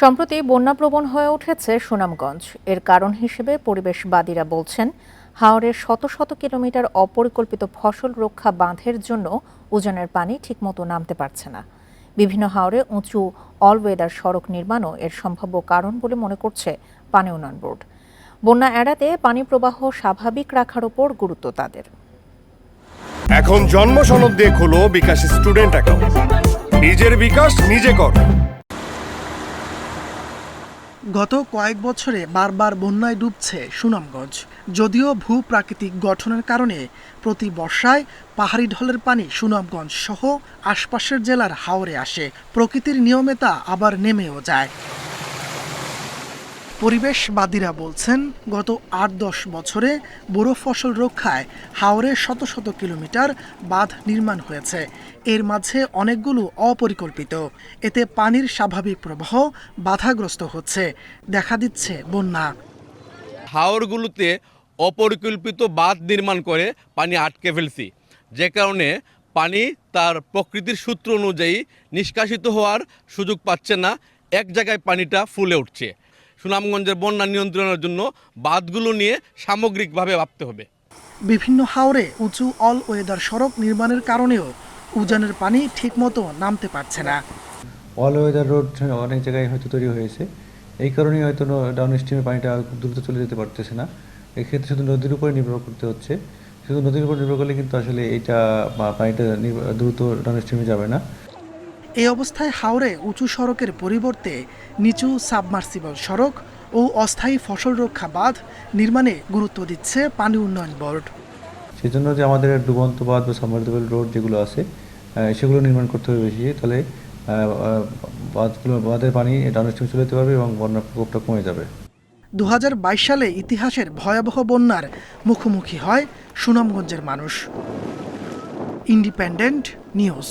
সম্প্রতি বন্যাপ্রবণ হয়ে উঠেছে সুনামগঞ্জ। এর কারণ হিসেবে পরিবেশবাদীরা বলছেন, হাওরের শত শত কিলোমিটার অপরিকল্পিত ফসল রক্ষা বাঁধের জন্য উজানের পানি ঠিকমতো নামতে পারছে না। বিভিন্ন হাওরে উঁচু অলওয়েদার সড়ক নির্মাণও এর সম্ভাব্য কারণ বলে মনে করছে পানি উন্নয়ন বোর্ড। বন্যা এড়াতে পানি প্রবাহ স্বাভাবিক রাখার ওপর গুরুত্ব তাদের। এখন জন্ম সনদ দিয়ে খোলো বিকাশ স্টুডেন্ট অ্যাকাউন্ট। নিজের বিকাশ নিজে কর। গত কয়েক বছরে বারবার বন্যায় ডুবছে সুনামগঞ্জ। যদিও ভূ প্রাকৃতিক গঠনের কারণে প্রতি বর্ষায় পাহাড়ি ঢলের পানি সুনামগঞ্জ সহ আশপাশের জেলার হাওরে আসে। প্রকৃতির নিয়মে তা আবার নেমেও যায়। পরিবেশবাদীরা বলছেন, গত আট দশ বছরে বড় ফসল রক্ষায় হাওরে শত শত কিলোমিটার বাঁধ নির্মাণ হয়েছে। এর মাঝে অনেকগুলো অপরিকল্পিত। এতে পানির স্বাভাবিক প্রবাহ বাধাগ্রস্ত হচ্ছে, দেখা দিচ্ছে বন্যা। হাওরগুলোতে অপরিকল্পিত বাঁধ নির্মাণ করে পানি আটকে ফেলছি। যে কারণে পানি তার প্রকৃতির সূত্র অনুযায়ী নিষ্কাশিত হওয়ার সুযোগ পাচ্ছে না। এক জায়গায় পানিটা ফুলে উঠছে। সুনামগঞ্জের বন্যা নিয়ন্ত্রণের জন্য বাঁধগুলো নিয়ে সামগ্রিকভাবে ভাবতে হবে। বিভিন্ন হাওরে উঁচু অল ওয়েদার সড়ক নির্মাণের কারণেও উজানের পানি ঠিকমতো নামতে পারছে না। অল ওয়েদার রোড অনেক জায়গায় হয়তো তৈরি হয়েছে। এই কারণেই হয়তো ডাউন স্ট্রিমে পানিটা খুব দ্রুত চলে যেতে পারতেছে না। এক্ষেত্রে শুধু নদীর উপরে নির্ভর করতে হচ্ছে। শুধু নদীর উপর নির্ভর করলে কিন্তু আসলে এইটা বা পানিটা দ্রুত ডাউন স্ট্রিমে যাবে না। এই অবস্থায় হাওড়ে উঁচু সড়কের পরিবর্তে নিচু সাবমার্সিবল সড়ক ও অস্থায়ী ফসল রক্ষা বাঁধ নির্মাণে গুরুত্ব দিচ্ছে পানি উন্নয়ন বোর্ড। সেই জন্য যে আমাদের ডুবন্ত বাঁধ বা সাবমার্সিবল রোড যেগুলো আছে সেগুলো নির্মাণ করতে হবে বেশি তাহলে বাঁধগুলো বাঁধের পানি স্ট্রিমে চলে যেতে পারবে এবং বন্যার প্রকোপটা কমে যাবে। দু হাজার বাইশ সালে ইতিহাসের ভয়াবহ বন্যার মুখোমুখি হয় সুনামগঞ্জের মানুষ। Independent News.